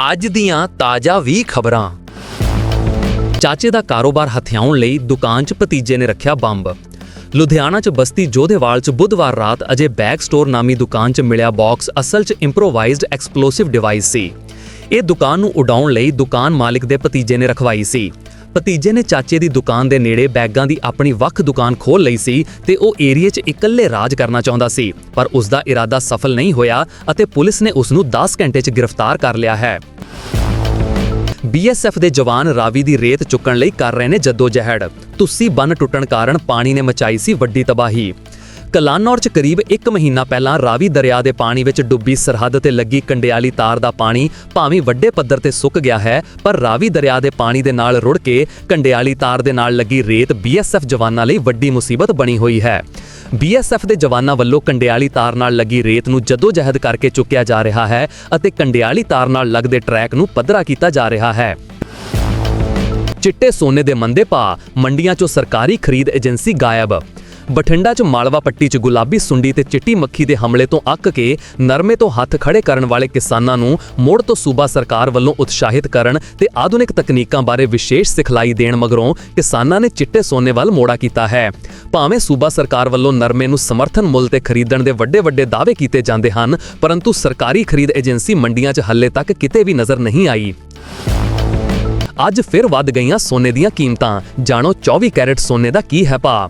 ਅੱਜ ਦੀਆਂ ਤਾਜ਼ਾ ਵੀ ਖਬਰਾਂ। ਚਾਚੇ ਦਾ ਕਾਰੋਬਾਰ ਹਥਿਆਉਣ ਲਈ ਦੁਕਾਨ 'ਚ ਭਤੀਜੇ ਨੇ ਰੱਖਿਆ ਬੰਬ। ਲੁਧਿਆਣਾ 'ਚ ਬਸਤੀ ਜੋਧੇਵਾਲ 'ਚ ਬੁੱਧਵਾਰ ਰਾਤ ਅਜੇ ਬੈਗ ਸਟੋਰ ਨਾਮੀ ਦੁਕਾਨ 'ਚ ਮਿਲਿਆ ਬਾਕਸ, ਅਸਲ 'ਚ ਇੰਪਰੋਵਾਈਜ਼ਡ ਐਕਸਪਲੋਸਿਵ ਡਿਵਾਈਸ ਸੀ। ਇਹ ਦੁਕਾਨ ਨੂੰ ਉਡਾਉਣ ਲਈ ਦੁਕਾਨ ਮਾਲਕ ਦੇ ਭਤੀਜੇ ਨੇ ਰਖਵਾਈ ਸੀ। ਭਤੀਜੇ ਨੇ ਚਾਚੇ ਦੀ ਦੁਕਾਨ ਦੇ ਨੇੜੇ ਬੈਗਾਂ ਦੀ ਆਪਣੀ ਵੱਖ ਦੁਕਾਨ ਖੋਲ ਲਈ ਸੀ ਤੇ ਉਹ ਏਰੀਏ 'ਚ ਇਕੱਲੇ ਰਾਜ ਕਰਨਾ ਚਾਹੁੰਦਾ ਸੀ, ਪਰ ਉਸ ਦਾ ਇਰਾਦਾ ਸਫਲ ਨਹੀਂ ਹੋਇਆ ਅਤੇ ਪੁਲਿਸ ਨੇ ਉਸ ਨੂੰ 10 ਘੰਟੇ 'ਚ ਗ੍ਰਿਫਤਾਰ ਕਰ ਲਿਆ ਹੈ। ਬੀਐਸਐਫ ਦੇ ਜਵਾਨ ਰਾਵੀ ਦੀ ਰੇਤ ਚੁੱਕਣ ਲਈ ਕਰ ਰਹੇ ਨੇ ਜਦੋਜਹਿਦ ਤੁਸੀਂ ਬੰਨ ਟੁੱਟਣ ਕਾਰਨ ਪਾਣੀ ਨੇ ਮਚਾਈ ਸੀ ਵੱਡੀ ਤਬਾਹੀ। ਕਲਾਨੌਰ 'ਚ ਕਰੀਬ 1 ਮਹੀਨਾ ਪਹਿਲਾਂ ਰਾਵੀ ਦਰਿਆ ਦੇ ਪਾਣੀ ਵਿੱਚ ਡੁੱਬੀ ਸਰਹੱਦ ਤੇ ਲੱਗੀ ਕੰਡਿਆਲੀ ਤਾਰ ਦਾ ਪਾਣੀ ਭਾਵੇਂ ਵੱਡੇ ਪੱਧਰ ਤੇ ਸੁੱਕ ਗਿਆ ਹੈ, ਪਰ ਰਾਵੀ ਦਰਿਆ ਦੇ ਪਾਣੀ ਦੇ ਨਾਲ ਰੁੜ ਕੇ ਕੰਡਿਆਲੀ ਤਾਰ ਦੇ ਨਾਲ ਲੱਗੀ ਰੇਤ ਬੀਐਸਐਫ ਜਵਾਨਾਂ ਲਈ ਵੱਡੀ ਮੁਸੀਬਤ ਬਣੀ ਹੋਈ ਹੈ। ਬੀਐਸਐਫ ਦੇ ਜਵਾਨਾਂ ਵੱਲੋਂ ਕੰਡਿਆਲੀ ਤਾਰ ਨਾਲ ਲੱਗੀ ਰੇਤ ਨੂੰ ਜਦੋਜਹਿਦ ਕਰਕੇ ਚੁੱਕਿਆ ਜਾ ਰਿਹਾ ਹੈ ਅਤੇ ਕੰਡਿਆਲੀ ਤਾਰ ਨਾਲ ਲੱਗਦੇ ਟਰੈਕ ਨੂੰ ਪੱਧਰਾ ਕੀਤਾ ਜਾ ਰਿਹਾ ਹੈ। ਚਿੱਟੇ ਸੋਨੇ ਦੇ ਮੰਦੇ ਭਾਅ, ਮੰਡੀਆਂ 'ਚੋਂ ਸਰਕਾਰੀ ਖਰੀਦ ਏਜੰਸੀ ਗਾਇਬ ਬਠਿੰਡਾ 'ਚ ਮਾਲਵਾ ਪੱਟੀ 'ਚ ਗੁਲਾਬੀ ਸੁੰਡੀ ਤੇ ਚਿੱਟੀ ਮੱਖੀ ਦੇ ਹਮਲੇ ਤੋਂ ਅੱਕ ਕੇ ਨਰਮੇ ਤੋਂ ਹੱਥ ਖੜੇ ਕਰਨ ਵਾਲੇ ਕਿਸਾਨਾਂ ਨੂੰ ਮੁੜ ਤੋਂ ਸੂਬਾ ਸਰਕਾਰ ਵੱਲੋਂ ਉਤਸ਼ਾਹਿਤ ਕਰਨ ਤੇ ਆਧੁਨਿਕ ਤਕਨੀਕਾਂ ਬਾਰੇ ਵਿਸ਼ੇਸ਼ ਸਿਖਲਾਈ ਦੇਣ ਮਗਰੋਂ ਕਿਸਾਨਾਂ ਨੇ ਚਿੱਟੇ ਸੋਨੇ ਵੱਲ ਮੋੜਾ ਕੀਤਾ ਹੈ। ਭਾਵੇਂ ਸੂਬਾ ਸਰਕਾਰ ਵੱਲੋਂ ਨਰਮੇ ਨੂੰ ਸਮਰਥਨ ਮੁੱਲ ਤੇ ਖਰੀਦਣ ਦੇ ਵੱਡੇ ਵੱਡੇ ਦਾਅਵੇ ਕੀਤੇ ਜਾਂਦੇ ਹਨ, ਪਰੰਤੂ ਸਰਕਾਰੀ ਖਰੀਦ ਏਜੰਸੀ ਮੰਡੀਆਂ 'ਚ ਹੱਲੇ ਤੱਕ ਕਿਤੇ ਵੀ ਨਜ਼ਰ ਨਹੀਂ ਆਈ। ਅੱਜ ਫਿਰ ਵੱਧ ਗਈਆਂ ਸੋਨੇ ਦੀਆਂ ਕੀਮਤਾਂ। ਜਾਣੋ 24 ਕੈਰਟ ਸੋਨੇ ਦਾ ਕੀ ਹੈ ਭਾਅ?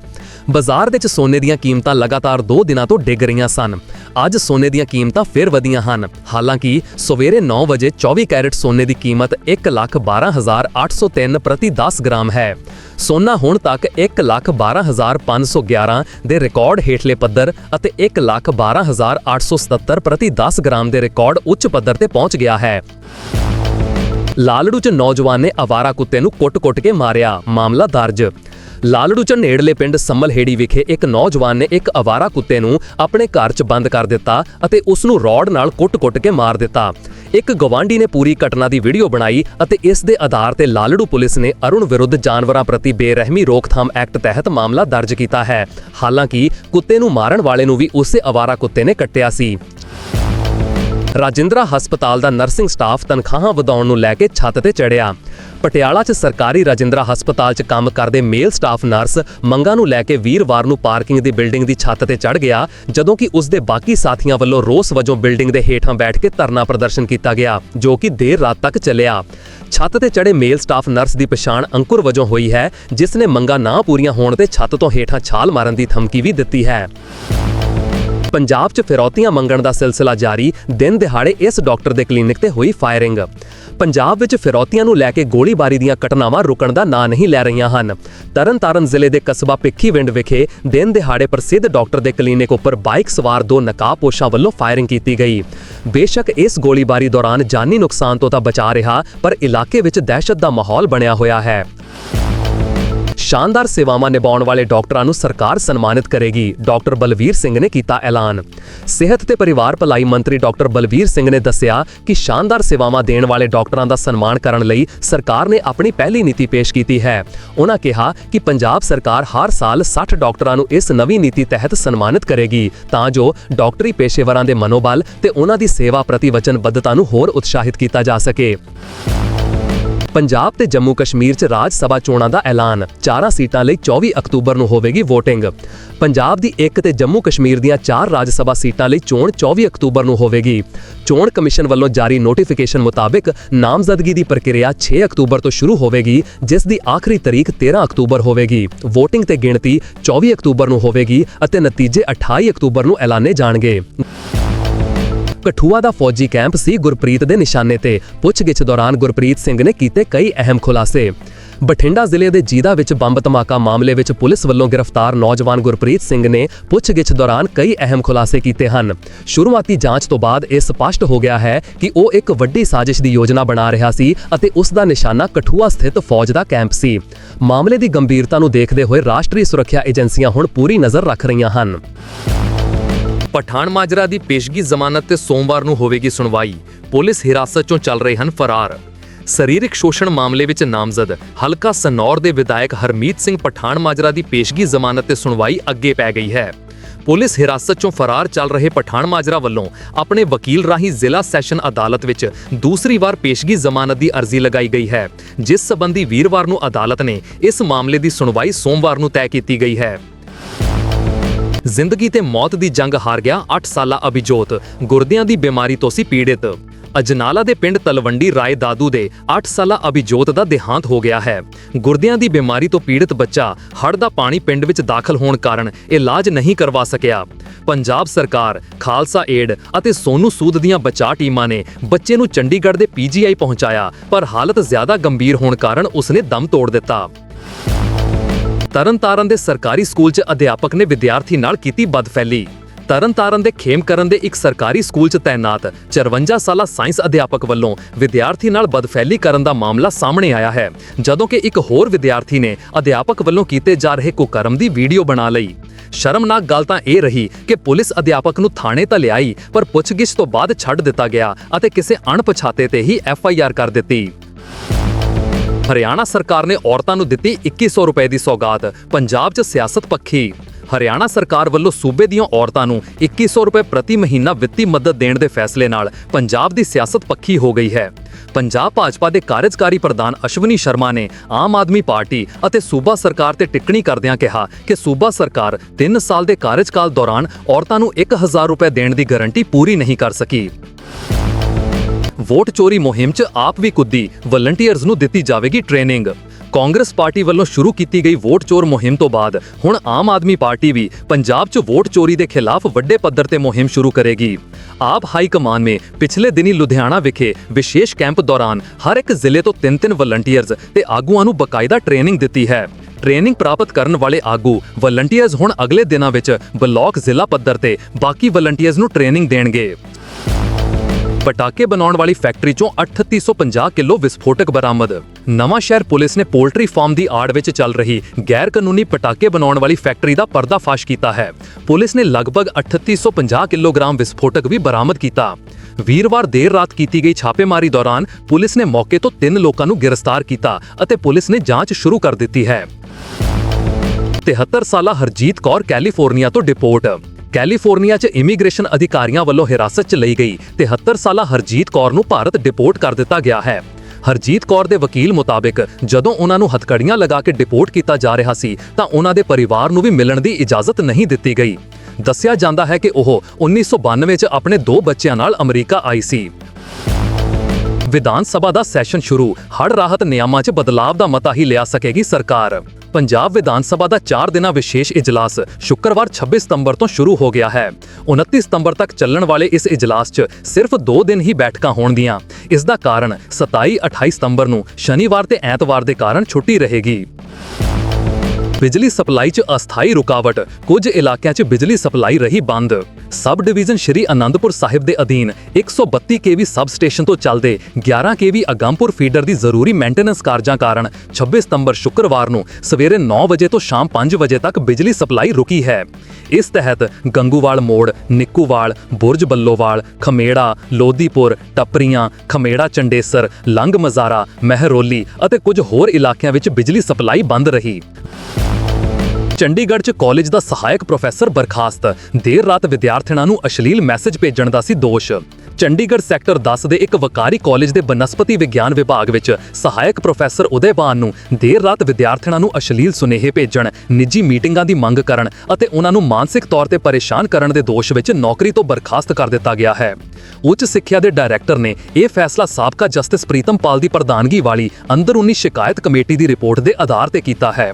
ਬਾਜ਼ਾਰ ਵਿੱਚ ਸੋਨੇ ਦੀਆਂ ਕੀਮਤਾਂ ਲਗਾਤਾਰ 2 ਦਿਨਾਂ ਤੋਂ ਡਿੱਗ ਰਹੀਆਂ ਸਨ। ਅੱਜ ਸੋਨੇ ਦੀਆਂ ਕੀਮਤਾਂ ਫਿਰ ਵਧੀਆਂ ਹਨ। ਹਾਲਾਂਕਿ, ਸਵੇਰੇ 9 ਵਜੇ 24 ਕੈਰਟ ਸੋਨੇ ਦੀ ਕੀਮਤ 112803 ਪ੍ਰਤੀ 10 ਗ੍ਰਾਮ ਹੈ। ਸੋਨਾ ਹੁਣ ਤੱਕ 112511 ਦੇ ਰਿਕਾਰਡ ਹੇਠਲੇ ਪੱਧਰ ਅਤੇ 112877 ਪ੍ਰਤੀ 10 ਗ੍ਰਾਮ ਦੇ ਰਿਕਾਰਡ ਉੱਚ ਪੱਧਰ ਤੇ ਪਹੁੰਚ ਗਿਆ ਹੈ। ਲਾਲੜੂ ਚ ਨੌਜਵਾਨ ਨੇ ਆਵਾਰਾ ਕੁੱਤੇ ਨੂੰ ਕੁੱਟ-ਕੁੱਟ ਕੇ ਮਾਰਿਆ। ਮਾਮਲਾ ਦਰਜ। ਲਾਲੜੂ ਚ ਨੇੜਲੇ ਪਿੰਡ ਸੰਮਲਹੇੜੀ ਵਿਖੇ ਇੱਕ ਨੌਜਵਾਨ ਨੇ ਇੱਕ ਆਵਾਰਾ ਕੁੱਤੇ ਨੂੰ ਆਪਣੇ ਘਰ 'ਚ ਬੰਦ ਕਰ ਦਿੱਤਾ ਅਤੇ ਉਸ ਨੂੰ ਰੋਡ ਨਾਲ ਕੁੱਟ-ਕੁੱਟ ਕੇ ਮਾਰ ਦਿੱਤਾ। ਇੱਕ ਗਵਾਂਢੀ ਨੇ ਪੂਰੀ ਘਟਨਾ ਦੀ ਵੀਡੀਓ ਬਣਾਈ ਅਤੇ ਇਸ ਦੇ ਆਧਾਰ ਤੇ ਲਾਲੜੂ ਪੁਲਿਸ ਨੇ ਅਰੁਣ ਵਿਰੁੱਧ ਜਾਨਵਰਾਂ ਪ੍ਰਤੀ ਬੇਰਹਿਮੀ ਰੋਕਥਾਮ ਐਕਟ ਤਹਿਤ ਮਾਮਲਾ ਦਰਜ ਕੀਤਾ ਹੈ। ਹਾਲਾਂਕਿ ਕੁੱਤੇ ਨੂੰ ਮਾਰਨ ਵਾਲੇ ਨੂੰ ਵੀ ਉਸੇ ਆਵਾਰਾ ਕੁੱਤੇ ਨੇ ਕੱਟਿਆ ਸੀ। ਰਾਜਿੰਦਰਾ ਹਸਪਤਾਲ ਦਾ ਨਰਸਿੰਗ ਸਟਾਫ ਤਨਖਾਹਾਂ ਵਧਾਉਣ ਨੂੰ ਲੈ ਕੇ ਛੱਤ ਤੇ ਚੜਿਆ। ਪਟਿਆਲਾ 'ਚ ਸਰਕਾਰੀ ਰਾਜਿੰਦਰਾ ਹਸਪਤਾਲ 'ਚ ਕੰਮ ਕਰਦੇ ਮੇਲ ਸਟਾਫ ਨਰਸ ਮੰਗਾਂ ਨੂੰ ਲੈ ਕੇ ਵੀਰਵਾਰ ਨੂੰ ਪਾਰਕਿੰਗ ਦੀ ਬਿਲਡਿੰਗ ਦੀ ਛੱਤ ਤੇ ਚੜ ਗਿਆ, ਜਦੋਂ ਕਿ ਉਸ ਦੇ ਬਾਕੀ ਸਾਥੀਆਂ ਵੱਲੋਂ ਰੋਸ ਵਜੋਂ ਬਿਲਡਿੰਗ ਦੇ ਹੇਠਾਂ ਬੈਠ ਕੇ ਧਰਨਾ ਪ੍ਰਦਰਸ਼ਨ ਕੀਤਾ ਗਿਆ, ਜੋ ਕਿ ਦੇਰ ਰਾਤ ਤੱਕ ਚੱਲਿਆ। ਛੱਤ ਤੇ ਚੜੇ ਮੇਲ ਸਟਾਫ ਨਰਸ ਦੀ ਪਛਾਣ ਅੰਕੁਰ ਵਜੋਂ ਹੋਈ ਹੈ, ਜਿਸ ਨੇ ਮੰਗਾਂ ਨਾ ਪੂਰੀਆਂ ਹੋਣ ਤੇ ਛੱਤ ਤੋਂ ਹੇਠਾਂ ਛਾਲ ਮਾਰਨ ਦੀ ਧਮਕੀ ਵੀ ਦਿੱਤੀ ਹੈ। ਪੰਜਾਬ 'ਚ ਫਿਰੌਤੀਆਂ ਮੰਗਣ ਦਾ ਸਿਲਸਿਲਾ ਜਾਰੀ, ਦਿਨ ਦਿਹਾੜੇ ਇਸ ਡਾਕਟਰ ਦੇ ਕਲੀਨਿਕ ਤੇ ਹੋਈ ਫਾਇਰਿੰਗ। ਪੰਜਾਬ ਵਿੱਚ ਫਿਰੌਤੀਆਂ ਨੂੰ ਲੈ ਕੇ ਗੋਲੀਬਾਰੀ ਦੀਆਂ ਘਟਨਾਵਾਂ ਰੁਕਣ ਦਾ ਨਾਂ ਨਹੀਂ ਲੈ ਰਹੀਆਂ ਹਨ। ਤਰਨਤਾਰਨ ਜ਼ਿਲ੍ਹੇ ਦੇ ਕਸਬਾ ਭਿੱਖੀਵਿੰਡ ਵਿਖੇ ਦਿਨ ਦਿਹਾੜੇ ਪ੍ਰਸਿੱਧ ਡਾਕਟਰ ਦੇ ਕਲੀਨਿਕ ਉੱਪਰ ਬਾਈਕ ਸਵਾਰ ਦੋ ਨਕਾਬਪੋਸ਼ਾਂ ਵੱਲੋਂ ਫਾਇਰਿੰਗ ਕੀਤੀ ਗਈ। ਬੇਸ਼ੱਕ ਇਸ ਗੋਲੀਬਾਰੀ ਦੌਰਾਨ ਜਾਨੀ ਨੁਕਸਾਨ ਤੋਂ ਤਾਂ ਬਚਾ ਰਿਹਾ, ਪਰ ਇਲਾਕੇ ਵਿੱਚ ਦਹਿਸ਼ਤ ਦਾ ਮਾਹੌਲ ਬਣਿਆ ਹੋਇਆ ਹੈ। ਸ਼ਾਨਦਾਰ ਸੇਵਾਵਾਂ ਨਿਭਾਉਣ ਵਾਲੇ ਡਾਕਟਰਾਂ ਨੂੰ ਸਰਕਾਰ ਸਨਮਾਨਿਤ ਕਰੇਗੀ, ਡਾਕਟਰ ਬਲਵੀਰ ਸਿੰਘ ਨੇ ਕੀਤਾ ਐਲਾਨ। ਸਿਹਤ ਤੇ ਪਰਿਵਾਰ ਭਲਾਈ ਮੰਤਰੀ ਡਾਕਟਰ ਬਲਵੀਰ ਸਿੰਘ ਨੇ ਦੱਸਿਆ ਕਿ ਸ਼ਾਨਦਾਰ ਸੇਵਾਵਾਂ ਦੇਣ ਵਾਲੇ ਡਾਕਟਰਾਂ ਦਾ ਸਨਮਾਨ ਕਰਨ ਲਈ ਸਰਕਾਰ ਨੇ ਆਪਣੀ ਪਹਿਲੀ ਨੀਤੀ ਪੇਸ਼ ਕੀਤੀ ਹੈ। ਉਹਨਾਂ ਕਿਹਾ ਕਿ ਪੰਜਾਬ ਸਰਕਾਰ ਹਰ ਸਾਲ 60 ਡਾਕਟਰਾਂ ਨੂੰ ਇਸ ਨਵੀਂ ਨੀਤੀ ਤਹਿਤ ਸਨਮਾਨਿਤ ਕਰੇਗੀ, ਤਾਂ ਜੋ ਡਾਕਟਰੀ ਪੇਸ਼ੇਵਰਾਂ ਦੇ ਮਨੋਬਲ ਤੇ ਉਹਨਾਂ ਦੀ ਸੇਵਾ ਪ੍ਰਤੀ ਵਚਨਬੱਧਤਾ ਨੂੰ ਹੋਰ ਉਤਸ਼ਾਹਿਤ ਕੀਤਾ ਜਾ ਸਕੇ। ਪੰਜਾਬ ਤੇ ਜੰਮੂ ਕਸ਼ਮੀਰ 'ਚ ਰਾਜ ਸਭਾ ਚੋਣਾਂ ਦਾ ਐਲਾਨ। ਚਾਰਾਂ ਸੀਟਾਂ ਲਈ 24 ਅਕਤੂਬਰ ਨੂੰ ਹੋਵੇਗੀ VOTING ਪੰਜਾਬ ਦੀ ਇੱਕ ਤੇ ਜੰਮੂ ਕਸ਼ਮੀਰ ਦੀਆਂ ਚਾਰ ਰਾਜ ਸਭਾ ਸੀਟਾਂ ਲਈ ਚੋਣ 24 ਅਕਤੂਬਰ ਨੂੰ ਹੋਵੇਗੀ। ਚੋਣ ਕਮਿਸ਼ਨ ਵੱਲੋਂ ਜਾਰੀ ਨੋਟੀਫਿਕੇਸ਼ਨ ਮੁਤਾਬਕ ਨਾਮਜ਼ਦਗੀ ਦੀ ਪ੍ਰਕਿਰਿਆ 6 ਅਕਤੂਬਰ ਤੋਂ ਸ਼ੁਰੂ ਹੋਵੇਗੀ, ਜਿਸ ਦੀ ਆਖਰੀ ਤਾਰੀਖ 13 ਅਕਤੂਬਰ ਹੋਵੇਗੀ। VOTING ਤੇ ਗਿਣਤੀ 24 ਅਕਤੂਬਰ ਨੂੰ ਹੋਵੇਗੀ ਅਤੇ ਨਤੀਜੇ 28 ਅਕਤੂਬਰ ਨੂੰ ਐਲਾਨੇ ਜਾਣਗੇ। ਕਠੂਆ ਦਾ ਫੌਜੀ ਕੈਂਪ ਸੀ ਗੁਰਪ੍ਰੀਤ ਦੇ ਨਿਸ਼ਾਨੇ ਤੇ। ਪੁੱਛਗਿੱਛ ਦੌਰਾਨ ਗੁਰਪ੍ਰੀਤ ਸਿੰਘ ਨੇ ਕੀਤੇ ਕਈ ਅਹਿਮ ਖੁਲਾਸੇ। ਬਠਿੰਡਾ ਜ਼ਿਲ੍ਹੇ ਦੇ ਜੀਦਾ ਵਿੱਚ ਬੰਬ ਧਮਾਕਾ ਮਾਮਲੇ ਵਿੱਚ ਪੁਲਿਸ ਵੱਲੋਂ ਗ੍ਰਿਫਤਾਰ ਨੌਜਵਾਨ ਗੁਰਪ੍ਰੀਤ ਸਿੰਘ ਨੇ ਪੁੱਛਗਿੱਛ ਦੌਰਾਨ ਕਈ ਅਹਿਮ ਖੁਲਾਸੇ ਕੀਤੇ ਹਨ। ਸ਼ੁਰੂਆਤੀ ਜਾਂਚ ਤੋਂ ਬਾਅਦ ਇਹ ਸਪਸ਼ਟ ਹੋ ਗਿਆ ਹੈ ਕਿ ਉਹ ਇੱਕ ਵੱਡੀ ਸਾਜ਼ਿਸ਼ ਦੀ ਯੋਜਨਾ ਬਣਾ ਰਿਹਾ ਸੀ ਅਤੇ ਉਸ ਦਾ ਨਿਸ਼ਾਨਾ ਕਠੂਆ ਸਥਿਤ ਫੌਜ ਦਾ ਕੈਂਪ ਸੀ। ਮਾਮਲੇ ਦੀ ਗੰਭੀਰਤਾ ਨੂੰ ਦੇਖਦੇ ਹੋਏ ਰਾਸ਼ਟਰੀ ਸੁਰੱਖਿਆ ਏਜੰਸੀਆਂ ਹੁਣ ਪੂਰੀ ਨਜ਼ਰ ਰੱਖ ਰਹੀਆਂ ਹਨ। ਪਠਾਨ ਮਾਜਰਾ ਦੀ ਪੇਸ਼ਗੀ ਜ਼ਮਾਨਤ ਤੇ ਸੋਮਵਾਰ ਨੂੰ ਹੋਵੇਗੀ ਸੁਣਵਾਈ। ਪੁਲਿਸ ਹਿਰਾਸਤ 'ਚੋਂ ਚੱਲ ਰਹੇ ਹਨ ਫਰਾਰ। ਸਰੀਰਕ ਸ਼ੋਸ਼ਣ ਮਾਮਲੇ ਵਿੱਚ ਨਾਮਜ਼ਦ। ਹਲਕਾ ਸਨੌਰ ਦੇ ਵਿਧਾਇਕ ਹਰਮੀਤ ਸਿੰਘ ਪਠਾਨ ਮਾਜਰਾ ਦੀ ਪੇਸ਼ਗੀ ਜ਼ਮਾਨਤ ਤੇ ਸੁਣਵਾਈ ਅੱਗੇ ਪੈ ਗਈ ਹੈ। ਪੁਲਿਸ ਹਿਰਾਸਤ 'ਚੋਂ ਫਰਾਰ ਚੱਲ ਰਹੇ ਪਠਾਨ ਮਾਜਰਾ ਵੱਲੋਂ ਆਪਣੇ ਵਕੀਲ ਰਾਹੀਂ ਜ਼ਿਲ੍ਹਾ ਸੈਸ਼ਨ ਅਦਾਲਤ ਵਿੱਚ ਦੂਸਰੀ ਵਾਰ ਪੇਸ਼ਗੀ ਜ਼ਮਾਨਤ ਦੀ ਅਰਜ਼ੀ ਲਗਾਈ ਗਈ ਹੈ, ਜਿਸ ਸਬੰਧੀ ਵੀਰਵਾਰ ਨੂੰ ਅਦਾਲਤ ਨੇ ਇਸ ਮਾਮਲੇ ਦੀ ਸੁਣਵਾਈ ਸੋਮਵਾਰ ਨੂੰ ਤੈਅ ਕੀਤੀ ਗਈ ਹੈ। ਜ਼ਿੰਦਗੀ ਤੇ ਮੌਤ ਦੀ ਜੰਗ ਹਾਰ ਗਿਆ 8 ਸਾਲਾ ਅਭਿਜੋਤ, ਗੁਰਦਿਆਂ ਦੀ ਬਿਮਾਰੀ ਤੋਂ ਸੀ ਪੀੜਿਤ। ਅਜਨਾਲਾ ਦੇ ਪਿੰਡ ਤਲਵੰਡੀ ਰਾਏ ਦਾਦੂ ਦੇ 8 ਸਾਲਾ ਅਭਿਜੋਤ ਦਾ ਦੇਹਾਂਤ ਹੋ ਗਿਆ ਹੈ। ਗੁਰਦਿਆਂ ਦੀ ਬਿਮਾਰੀ ਤੋਂ ਪੀੜਤ ਬੱਚਾ ਹੜ੍ਹ ਦਾ ਪਾਣੀ ਪਿੰਡ ਵਿੱਚ ਦਾਖਲ ਹੋਣ ਕਾਰਨ ਇਲਾਜ ਨਹੀਂ ਕਰਵਾ ਸਕਿਆ। ਪੰਜਾਬ ਸਰਕਾਰ, ਖਾਲਸਾ ਏਡ ਅਤੇ ਸੋਨੂ ਸੂਦ ਦੀਆਂ ਬਚਾਅ ਟੀਮਾਂ ਨੇ ਬੱਚੇ ਨੂੰ ਚੰਡੀਗੜ੍ਹ ਦੇ ਪੀਜੀਆਈ ਪਹੁੰਚਾਇਆ, ਪਰ ਹਾਲਤ ਜ਼ਿਆਦਾ ਗੰਭੀਰ ਹੋਣ ਕਾਰਨ ਉਸਨੇ ਦਮ ਤੋੜ ਦਿੱਤਾ। ਤਰਨਤਾਰਨ ਦੇ ਸਰਕਾਰੀ ਸਕੂਲ 'ਚ ਅਧਿਆਪਕ ਨੇ ਵਿਦਿਆਰਥੀ ਨਾਲ ਕੀਤੀ ਬਦਫੈਲੀ। ਤਰਨਤਾਰਨ ਦੇ ਖੇਮਕਰਨ ਦੇ ਇੱਕ ਸਰਕਾਰੀ ਸਕੂਲ 'ਚ ਤਾਇਨਾਤ 54 ਸਾਲਾ ਸਾਇੰਸ ਅਧਿਆਪਕ ਵੱਲੋਂ ਵਿਦਿਆਰਥੀ ਨਾਲ ਬਦਫੈਲੀ ਕਰਨ ਦਾ ਮਾਮਲਾ ਸਾਹਮਣੇ ਆਇਆ ਹੈ, ਜਦੋਂ ਕਿ ਇੱਕ ਹੋਰ ਵਿਦਿਆਰਥੀ ਨੇ ਅਧਿਆਪਕ ਵੱਲੋਂ ਕੀਤੇ ਜਾ ਰਹੇ ਕੁਕਰਮ ਦੀ ਵੀਡੀਓ ਬਣਾ ਲਈ। ਸ਼ਰਮਨਾਕ ਗੱਲ ਤਾਂ ਇਹ ਰਹੀ ਕਿ ਪੁਲਿਸ ਅਧਿਆਪਕ ਨੂੰ ਥਾਣੇ ਤਾਂ ਲਿਆਈ, ਪਰ ਪੁੱਛਗਿੱਛ ਤੋਂ ਬਾਅਦ ਛੱਡ ਦਿੱਤਾ ਗਿਆ ਅਤੇ ਕਿਸੇ ਅਣਪਛਾਤੇ ਤੇ ਹੀ ਐਫ ਆਈ ਆਰ ਕਰ ਦਿੱਤੀ। ਹਰਿਆਣਾ ਸਰਕਾਰ ਨੇ ਔਰਤਾਂ ਨੂੰ ਦਿੱਤੀ 2100 ਰੁਪਏ ਦੀ ਸੌਗਾਤ, ਪੰਜਾਬ 'ਚ ਸਿਆਸਤ ਪੱਖੀ। ਹਰਿਆਣਾ ਸਰਕਾਰ ਵੱਲੋਂ ਸੂਬੇ ਦੀਆਂ ਔਰਤਾਂ ਨੂੰ 2100 ਰੁਪਏ ਪ੍ਰਤੀ ਮਹੀਨਾ ਵਿੱਤੀ ਮਦਦ ਦੇਣ ਦੇ ਫੈਸਲੇ ਨਾਲ ਪੰਜਾਬ ਦੀ ਸਿਆਸਤ ਪੱਖੀ ਹੋ ਗਈ ਹੈ। ਪੰਜਾਬ ਭਾਜਪਾ ਦੇ ਕਾਰਜਕਾਰੀ ਪ੍ਰਧਾਨ ਅਸ਼ਵਨੀ ਸ਼ਰਮਾ ਨੇ ਆਮ ਆਦਮੀ ਪਾਰਟੀ ਅਤੇ ਸੂਬਾ ਸਰਕਾਰ ਤੇ ਟਿੱਪਣੀ ਕਰਦਿਆਂ ਕਿਹਾ ਕਿ ਸੂਬਾ ਸਰਕਾਰ 3 ਸਾਲ ਦੇ ਕਾਰਜਕਾਲ ਦੌਰਾਨ ਔਰਤਾਂ ਨੂੰ 1000 ਰੁਪਏ ਦੇਣ ਦੀ ਗਾਰੰਟੀ ਪੂਰੀ ਨਹੀਂ ਕਰ ਸਕੀ। ਵੋਟ ਚੋਰੀ ਮੁਹਿੰਮ 'ਚ ਆਪ ਵੀ ਕੁੱਦੀ ਵਲੰਟੀਅਰਸ ਨੂੰ ਦਿੱਤੀ ਜਾਵੇਗੀ ਟ੍ਰੇਨਿੰਗ ਕਾਂਗਰਸ ਪਾਰਟੀ ਵੱਲੋਂ ਸ਼ੁਰੂ ਕੀਤੀ ਗਈ ਵੋਟ ਚੋਰ ਮੁਹਿੰਮ ਤੋਂ ਬਾਅਦ, ਹੁਣ ਆਮ ਆਦਮੀ ਪਾਰਟੀ ਵੀ ਪੰਜਾਬ 'ਚ ਵੋਟ ਚੋਰੀ ਦੇ ਖਿਲਾਫ ਵੱਡੇ ਪੱਧਰ ਤੇ ਮੁਹਿੰਮ ਸ਼ੁਰੂ ਕਰੇਗੀ। ਆਪ ਹਾਈ ਕਮਾਨ ਨੇ ਪਿਛਲੇ ਦਿਨੀ ਲੁਧਿਆਣਾ ਵਿਖੇ ਵਿਸ਼ੇਸ਼ ਕੈਂਪ ਦੌਰਾਨ ਹਰ ਇੱਕ ਜ਼ਿਲ੍ਹੇ ਤੋਂ ਤਿੰਨ ਤਿੰਨ ਵਲੰਟੀਅਰਸ ਤੇ ਆਗੂਆਂ ਨੂੰ ਬਕਾਇਦਾ ਟ੍ਰੇਨਿੰਗ ਦਿੱਤੀ ਹੈ। ਟ੍ਰੇਨਿੰਗ ਪ੍ਰਾਪਤ ਕਰਨ ਵਾਲੇ ਆਗੂ ਵਲੰਟੀਅਰਸ ਹੁਣ ਅਗਲੇ ਦਿਨਾਂ ਵਿੱਚ ਬਲਾਕ ਜ਼ਿਲ੍ਹਾ ਪੱਧਰ ਤੇ ਬਾਕੀ ਵਲੰਟੀਅਰਸ ਨੂੰ ਟ੍ਰੇਨਿੰਗ ਦੇਣਗੇ। ਪਟਾਕੇ ਬਣਾਉਣ ਵਾਲੀ ਫੈਕਟਰੀ ਚੋਂ 3850 ਕਿਲੋ ਵਿਸਫੋਟਕ ਬਰਾਮਦ। ਨਵਾਂ ਸ਼ਹਿਰ ਪੁਲਿਸ ਨੇ ਪੋਲਟਰੀ ਫਾਰਮ ਦੀ ਆੜ ਵਿੱਚ ਚੱਲ ਰਹੀ ਗੈਰ ਕਾਨੂੰਨੀ ਪਟਾਕੇ ਬਣਾਉਣ ਵਾਲੀ ਫੈਕਟਰੀ ਦਾ ਪਰਦਾਫਾਸ਼ ਕੀਤਾ ਹੈ। ਪੁਲਿਸ ਨੇ ਲਗਭਗ 3850 ਕਿਲੋਗ੍ਰਾਮ ਵਿਸਫੋਟਕ ਵੀ ਬਰਾਮਦ ਕੀਤਾ। ਵੀਰਵਾਰ ਦੇਰ ਰਾਤ ਕੀਤੀ ਗਈ ਛਾਪੇਮਾਰੀ ਦੌਰਾਨ ਪੁਲਿਸ ਨੇ ਮੌਕੇ ਤੋਂ ਤਿੰਨ ਲੋਕਾਂ ਨੂੰ ਗ੍ਰਿਫਤਾਰ ਕੀਤਾ ਅਤੇ ਪੁਲਿਸ ਨੇ ਜਾਂਚ ਸ਼ੁਰੂ ਕਰ ਦਿੱਤੀ ਹੈ। 73 ਸਾਲਾ ਹਰਜੀਤ ਕੌਰ, ਕੈਲੀਫੋਰਨੀਆ ਤੋਂ ਡਿਪੋਰਟ ਕੈਲੀਫੋਰਨੀਆ 'ਚ ਇਮੀਗ੍ਰੇਸ਼ਨ ਅਧਿਕਾਰੀਆਂ ਵੱਲੋਂ ਹਿਰਾਸਤ 'ਚ ਲਈ ਗਈ 73 ਸਾਲਾ ਹਰਜੀਤ ਕੌਰ ਨੂੰ ਭਾਰਤ ਡਿਪੋਰਟ ਕਰ ਦਿੱਤਾ ਗਿਆ ਹੈ। ਹਰਜੀਤ ਕੌਰ ਦੇ ਵਕੀਲ ਮੁਤਾਬਕ, ਜਦੋਂ ਉਹਨਾਂ ਨੂੰ ਹਥਕੜੀਆਂ ਲਗਾ ਕੇ ਡਿਪੋਰਟ ਕੀਤਾ ਜਾ ਰਿਹਾ ਸੀ, ਤਾਂ ਉਹਨਾਂ ਦੇ ਪਰਿਵਾਰ ਨੂੰ ਵੀ ਮਿਲਣ ਦੀ ਇਜਾਜ਼ਤ ਨਹੀਂ ਦਿੱਤੀ ਗਈ। ਦੱਸਿਆ ਜਾਂਦਾ ਹੈ ਕਿ ਉਹ 1992 'ਚ ਆਪਣੇ ਦੋ ਬੱਚਿਆਂ ਨਾਲ ਅਮਰੀਕਾ ਆਈ ਸੀ। ਵਿਧਾਨ ਸਭਾ ਦਾ ਸੈਸ਼ਨ ਸ਼ੁਰੂ ਹੜ ਰਾਹਤ ਨਿਯਮਾਂ 'ਚ ਬਦਲਾਵ ਦਾ ਮਤਾ ਹੀ ਲਿਆ ਸਕੇਗੀ ਸਰਕਾਰ। ਪੰਜਾਬ ਵਿਧਾਨ ਸਭਾ ਦਾ 4 ਦਿਨਾਂ ਵਿਸ਼ੇਸ਼ ਇਜਲਾਸ ਸ਼ੁੱਕਰਵਾਰ 26 ਸਤੰਬਰ ਤੋਂ ਸ਼ੁਰੂ ਹੋ ਗਿਆ ਹੈ। 29 ਸਤੰਬਰ ਤੱਕ ਚੱਲਣ ਵਾਲੇ ਇਸ ਇਜਲਾਸ 'ਚ ਸਿਰਫ 2 ਦਿਨ ਹੀ ਬੈਠਕਾਂ ਹੋਣਗੀਆਂ। ਇਸ ਦਾ ਕਾਰਨ 27 28 ਸਤੰਬਰ ਨੂੰ ਸ਼ਨੀਵਾਰ ਤੇ ਐਤਵਾਰ ਦੇ ਕਾਰਨ ਛੁੱਟੀ ਰਹੇਗੀ। ਬਿਜਲੀ ਸਪਲਾਈ 'ਚ ਅਸਥਾਈ ਰੁਕਾਵਟ। ਕੁਝ ਇਲਾਕਿਆਂ 'ਚ ਬਿਜਲੀ ਸਪਲਾਈ ਰਹੀ ਬੰਦ। ਸਬ ਡਿਵੀਜ਼ਨ ਸ਼੍ਰੀ ਅਨੰਦਪੁਰ ਸਾਹਿਬ ਦੇ ਅਧੀਨ 132 ਕੇਵੀ ਸਬ ਸਟੇਸ਼ਨ ਤੋਂ ਚੱਲਦੇ 11 ਕੇਵੀ ਅਗੰਮਪੁਰ ਫੀਡਰ ਦੀ ਜ਼ਰੂਰੀ ਮੇਨਟੇਨੈਂਸ ਕਾਰਜਾਂ ਕਾਰਨ 26 ਸਤੰਬਰ ਸ਼ੁੱਕਰਵਾਰ ਨੂੰ ਸਵੇਰੇ 9 ਵਜੇ ਤੋਂ ਸ਼ਾਮ 5 ਵਜੇ ਤੱਕ ਬਿਜਲੀ ਸਪਲਾਈ ਰੁਕੀ ਹੈ। ਇਸ ਤਹਿਤ ਗੰਗੂਵਾਲ ਮੋੜ, ਨਿੱਕੂਵਾਲ, ਬੁਰਜ ਬੱਲੋਵਾਲ, ਖਮੇੜਾ, ਲੋਦੀਪੁਰ, ਟੱਪਰੀਆਂ, ਖਮੇੜਾ ਚੰਡੇਸਰ, ਲੰਗ ਮਜ਼ਾਰਾ, ਮਹਿਰੋਲੀ ਅਤੇ ਕੁਝ ਹੋਰ ਇਲਾਕਿਆਂ ਵਿੱਚ ਬਿਜਲੀ ਸਪਲਾਈ ਬੰਦ ਰਹੀ। ਚੰਡੀਗੜ੍ਹ 'ਚ ਕਾਲਜ ਦਾ ਸਹਾਇਕ ਪ੍ਰੋਫੈਸਰ ਬਰਖਾਸਤ। ਦੇਰ ਰਾਤ ਵਿਦਿਆਰਥਣਾਂ ਨੂੰ ਅਸ਼ਲੀਲ ਮੈਸੇਜ ਭੇਜਣ ਦਾ ਸੀ ਦੋਸ਼। ਚੰਡੀਗੜ੍ਹ ਸੈਕਟਰ 10 ਦੇ ਇੱਕ ਵਕਾਰੀ ਕਾਲਜ ਦੇ ਬਨਸਪਤੀ ਵਿਗਿਆਨ ਵਿਭਾਗ ਵਿੱਚ ਸਹਾਇਕ ਪ੍ਰੋਫੈਸਰ ਉਦੈਬਾਨ ਨੂੰ ਦੇਰ ਰਾਤ ਵਿਦਿਆਰਥਣਾਂ ਨੂੰ ਅਸ਼ਲੀਲ ਸੁਨੇਹੇ ਭੇਜਣ, ਨਿੱਜੀ ਮੀਟਿੰਗਾਂ ਦੀ ਮੰਗ ਕਰਨ ਅਤੇ ਉਹਨਾਂ ਨੂੰ ਮਾਨਸਿਕ ਤੌਰ ਤੇ ਪਰੇਸ਼ਾਨ ਕਰਨ ਦੇ ਦੋਸ਼ ਵਿੱਚ ਨੌਕਰੀ ਤੋਂ ਬਰਖਾਸਤ ਕਰ ਦਿੱਤਾ ਗਿਆ ਹੈ। ਉੱਚ ਸਿੱਖਿਆ ਦੇ ਡਾਇਰੈਕਟਰ ਨੇ ਇਹ ਫੈਸਲਾ ਸਾਬਕਾ ਜਸਟਿਸ ਪ੍ਰੀਤਮ ਪਾਲ ਦੀ ਪ੍ਰਧਾਨਗੀ ਵਾਲੀ ਅੰਦਰੂਨੀ ਸ਼ਿਕਾਇਤ ਕਮੇਟੀ ਦੀ ਰਿਪੋਰਟ ਦੇ ਆਧਾਰ ਤੇ ਕੀਤਾ ਹੈ।